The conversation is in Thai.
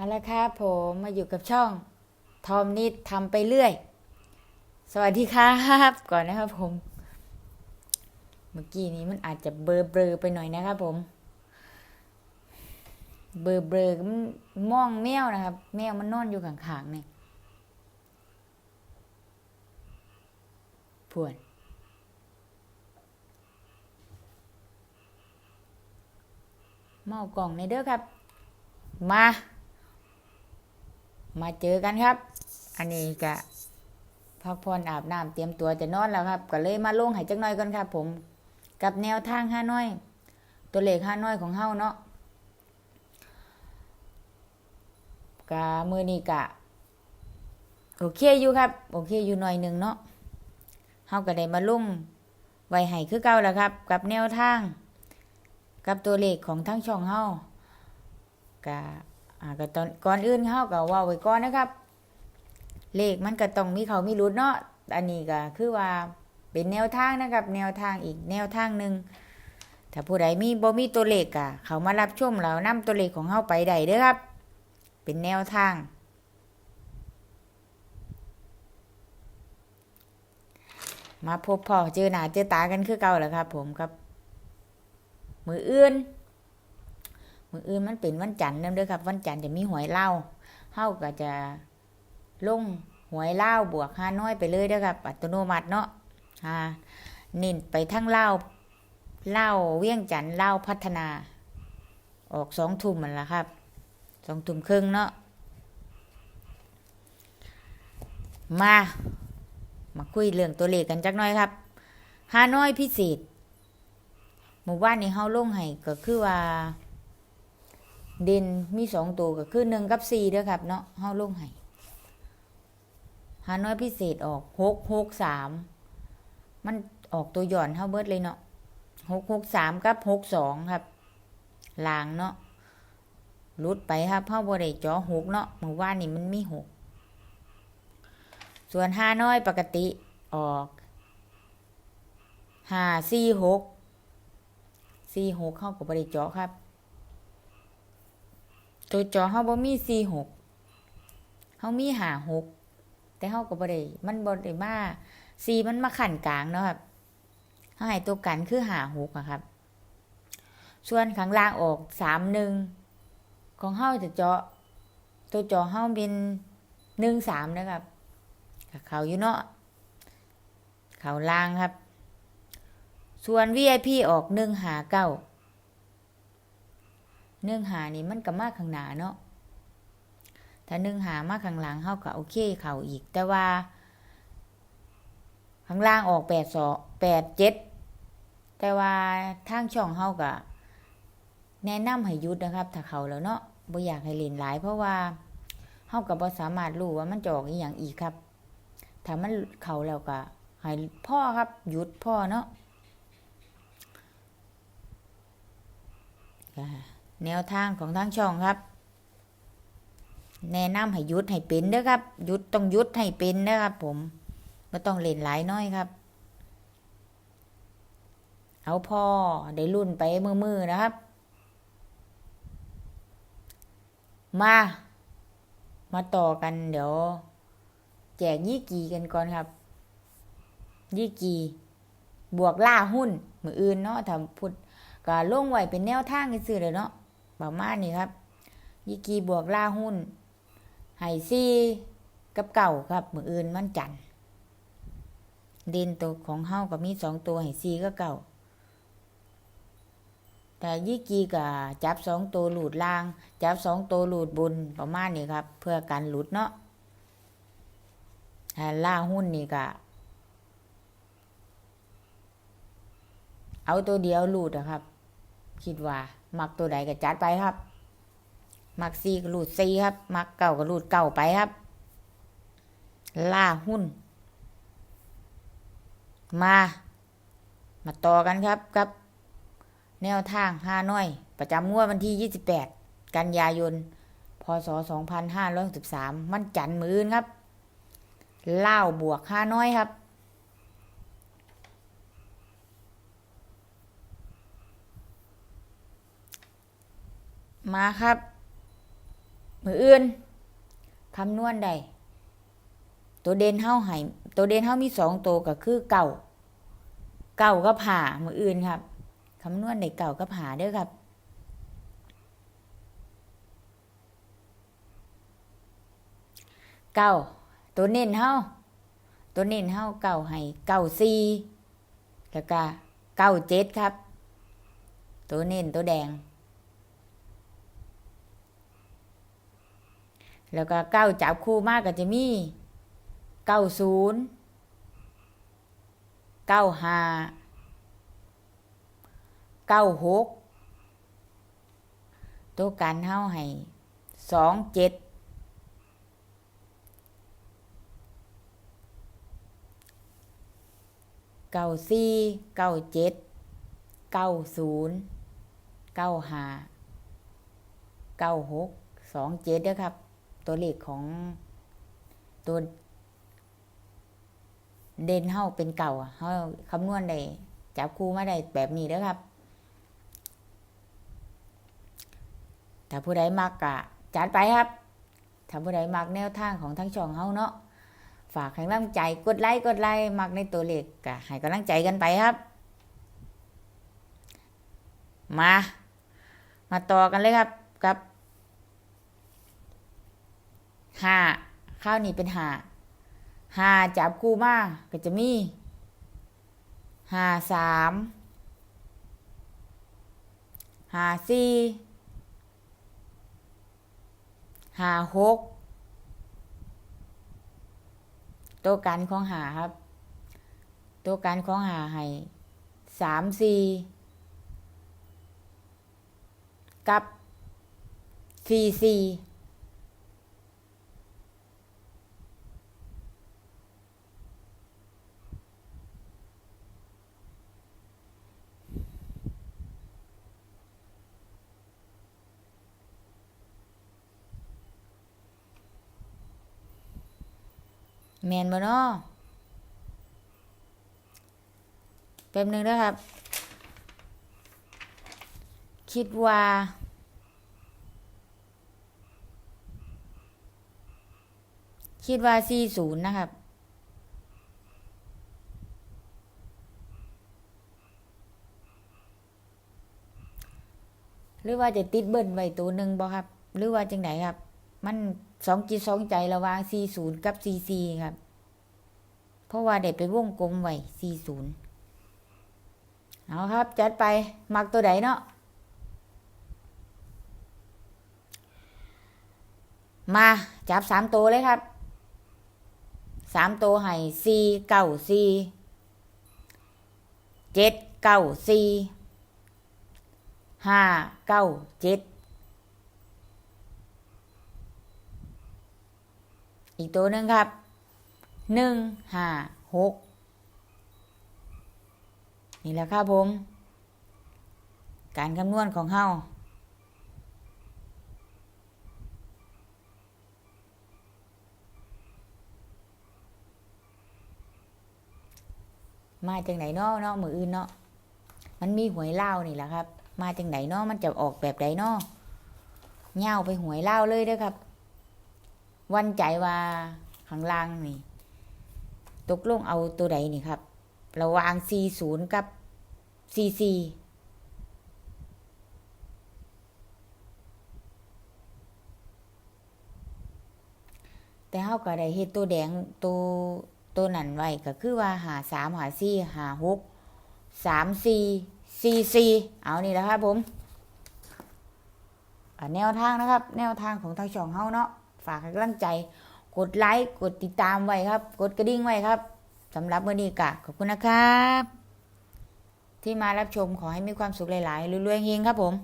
เอาละครับผมมาอยู่กับช่องทอมนิดทำไปเรื่อย สวัสดีครับก่อนนะครับผม เมื่อกี้นี้มันอาจจะเบลอเบลอๆไปหน่อยนะครับผม เบลอเบลอๆมันมองแมวนะครับ แมวมันนอนอยู่ข้างๆนี่พวนเมากล่องในเด้อครับ มา มาเจอกันครับ อันนี้ก็พักผ่อนอาบน้ำเตรียมตัวจะนอนแล้วครับ ก็เลยมาลงให้จักหน่อยก่อนครับ ผม กับแนวทางห้าน้อย ตัวเลขห้าน้อยของเฮาเนาะกะมือนี้กะ โอเคอยู่ครับ โอเคอยู่หน่อยหนึ่งเนาะเฮาก็ได้มาลงไว้ให้คือเก่าแล้วครับ กับแนวทาง กับตัวเลขของทั้งช่องเฮากะ อ่าก็ตอนก่อนอื่นเฮาก็เว่าไว้ก่อนนะครับ เลขมันก็ต้องมีเขามีรุดเนาะอันนี้ก็คือว่าเป็นแนวทางนะครับ แนวทางอีกแนวทางหนึ่งถ้าผู้ใดมีบ่มีตัวเลขกะเขามารับชมแล้วนํตัวเลขของเฮาไปได้เด้อครับ เป็นแนวทาง มาพบพ่อเจอหน้าเจอตากันคือเก่าแล้วครับ ผมครับ มืออื่น มืออื่นมันเป็นวันจันทร์เด้อเด้อครับ วันจันทร์จะมีหวยเล่าเฮาก็จะลงหวยเล่าบวกห้าน้อยไปเลยเด้อครับ อัตโนมัติเนาะอ่าน้นไปทั้งเล่าเล่าเวียงจันทร์เล่าพัฒนา ออกสองทุ่มมันละครับสองทุ่มครึ่งเนาะมา มาคุยเรื่องตัวเลขกันจักหน่อยครับห้าน้อยพิเศษหมู่บ้านนี้เฮาลงให้ก็คือว่า เด่นมีสองตัวก็คือหนึ่งกับสี่เด้อครับเนาะเฮาลงให้หาน้อยพิเศษออกหกหกสามมันออกตัวหย่อนเฮาเบิดเลยเนาะหกหกสามกับหกสองครับลางเนาะลุดไปครับเฮาบ่ได้เจอหกเนาะหมู่บ้านนี้มันมีหกส่วนห้าน้อยปกติออกห้าสี่หกสี่หกเข้ากับบริจาะครับ ตัวเจาะเขาบ่มีสี่หกเขามีหาหกแต่เขากับบริมันบริมาสี่มันมาขันกลางเนาะครับเขาให้ตัวกันคือหาหกอะครับ ส่วนข้างล่างออกสามหนึ่งของเขาจะเจาะ ตัวเจาะเขาเป็นหนึ่งสามนะครับกับเขาอยู่เนาะเขาล่างครับ ส่วน VIP ออกหนึ่งหาเก้า หนึ่องหานี่มันก็มากข้างหน้าเนาะถ้าหนึ่องหามากข้างหลังเฮาก็โอเคเข่าอีก แต่ว่า ข้างล่างออกแปดสองแปดเจ็ดแต่ว่าทางช่องเฮาก็แนะนำให้ยุดนะครับ ถ้าเขาแล้วเนาะบ่อยากให้เล่นหลาย เพราะว่าเฮาก็บ่สามารถรู้ว่ามันจะออกอีหยังอีกครับ ถ้ามันเขาแล้วก็ให้พ่อครับหยุดพ่อเนาะ แนวทางของทางช่องครับ แนะนำให้ยุดให้เป็นเด้อครับยุดต้องยุดให้เป็นนะครับ ผมไม่ต้องเล่นหลายน้อยครับ เอาพอได้รุ่นไปมือๆนะครับ มา มาต่อกันเดี๋ยว แจกยี่กีกันก่อนครับ ยี่กีบวกล่าหุ้นมืออื่นเนาะถ้าพูดก็ลงไว้เป็นแนวทางซื่อเลยเนาะ ประมาณนี้ครับยิกีบวกล่าหุ้นไห่ซี่กับเก่าครับ มืออื่นมันจันเด่นตัวของเฮาก็มีสองตัวไห่ซี่ก็เก่า แต่ยิกีก็จับสองตัวหลุดล่าง จับสองตัวหลุดบนประมาณนี้ครับ เพื่อกันหลุดเนาะถ้าล่าหุ้นนี่ก็เอาตัวเดียวหลุดอะครับ คิดว่า มักตัวใดก็จัดไปครับ มักซีก็หลุดซีครับ มักเก่าก็หลุดเก่าไปครับ ล่าหุ้น มา มาต่อกันครับกับ แนวทางห้าน้อย ประจำงวดวันที่ 28 กันยายน พศ 2513มันจันทร์มืออื่นครับเล่าบวกห้าน้อยครับ มาครับ มืออื่นคำนวณได้ตัวเด่นเฮาให้ตัวเด่นเฮามีสองตัวก็คือเก่า เก่าก็ผ่ามืออื่นครับคำนวณได้เก่าก็ผ่าเด้อครับเก้าตัวเน้นเฮาตัวเน้นเฮาเก้าให้เก้าสี่แล้วก็เก้าเจ็ดครับ ตัวเน้นตัวแดง แล้วก็เก้าจับคู่มากก็จะมีเก้าศูนย์เก้าห้าเก้าหกตัวกันเฮาให้สองเจ็ดเก้าสี่เก้าเจ็ดเก้าศูนย์เก้าห้าเก้าหกสองเจ็ดนะครับ ตัวเลขของตัว เด่นเฮาเป็นเก่าอะเฮาคำนวณได้จับคู่มาได้แบบนี้เด้อครับถ้าผู้ใดมักกะจัดไปครับถ้าผู้ใดมักแนวทางของทั้งช่องเฮาเนาะฝากให้กำลังใจกดไลค์กดไลค์มักในตัวเลขก็ให้กำลังใจกันไปครับ มา มาต่อกันเลยครับกับ ห้าข้าวนี้เป็นห้าห้าจับคู่มาก็จะมีห้าสามห้าสี่ห้าหกตัวกันของหาครับ ตัวกันของหาให้สามสี่กับสี่สี่ แมนบ่เนาะแป๊บหนึงนะครับ คิดว่าคิดว่าสี่ศูนย์นะครับ หรือว่าจะติดเบิ้ลไว้ตัวหนึ่งบ่ครับ หรือว่าจังไหนครับ มันสองจิตสองใจระวางสี่ศูนย์กับสี่สี่ครับ เพราะว่าเด็ไปวงกลมไว้สี่ศูนย์เอาครับ จัดไปมักตัวใดเนาะมาจับสามตัวเลยครับสามตัวให้สี่เก้าสี่เจ็ดเก้าสี่ห้าเก้าเจ็ด อีกตัวหนึ่งครับหนึ่งห้าหกนี่แหละครับผม การคำนวณของเฮามาจากไหนเนาะเนาะมืออื่นเนาะมันมีหวยเล่านี่แหละครับ มาจากไหนเนาะมันจะออกแบบใดเนาะเงาไปหวยเล่าเลยเด้อครับ วันใจว่าข้างล่างนี่ ตกลงเอาตัวใดนี่ครับ ระหว่าง 40 กับ 44แต่เฮาก็ได้เฮ็ดตัวแดงตัวตัวนั้นไว้ก็คือว่าหา3หา4หา6 3 4 4 4เอานี่แหละครับผมแนวทางนะครับ แนวทางของทางช่องเฮาเนาะ ฝากกำลังใจ กดไลค์กดติดตามไว้ครับ กดกระดิ่งไว้ครับสำหรับวันนี้กะขอบคุณนะครับ ที่มารับชมขอให้มีความสุขหลาย ๆรวยๆเฮงครับผม